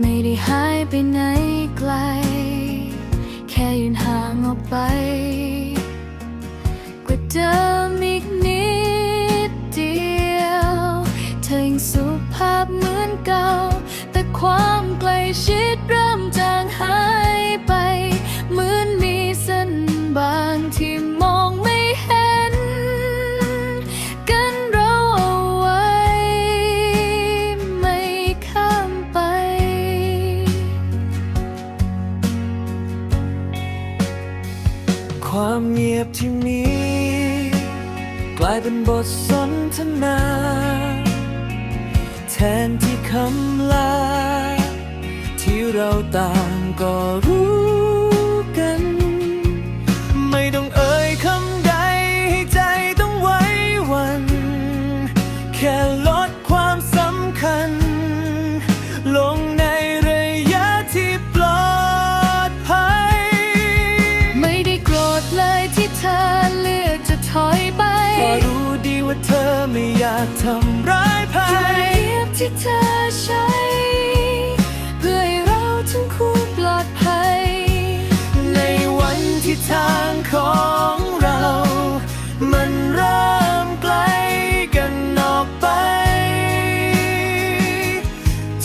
ไม่ได้หายไปไหนไกล แค่ยืนห่างออกไป กว่าเดิมอีกนิดเดียว เธอยังสุภาพเหมือนเก่า แต่ความใกล้ชิดเริ่มจา ความเงียบที่มี กลายเป็นบทสนทนา แทนที่คำลา ที่เราต่างก็รู้ อยากทำร้ายใครเทียบที่เธอใช้ เพื่อให้เราทั้งคู่ปลอดภัย ในวันที่ทางของเรา มันเริ่มไกลกันออกไป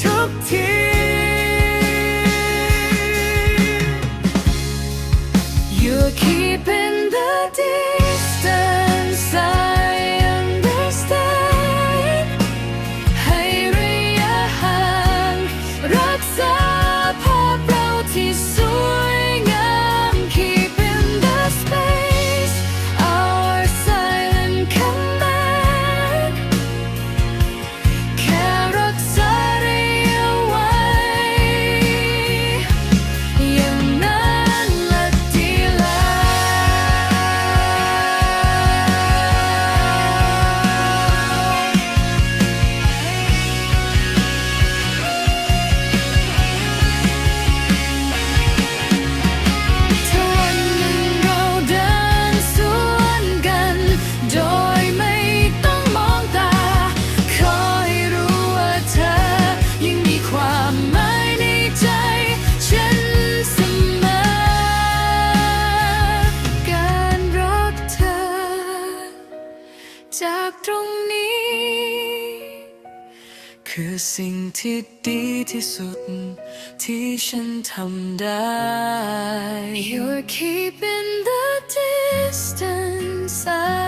ทุกที คือสิ่งที่ดีที่สุด ที่ฉันทำได้ You're keeping the distance I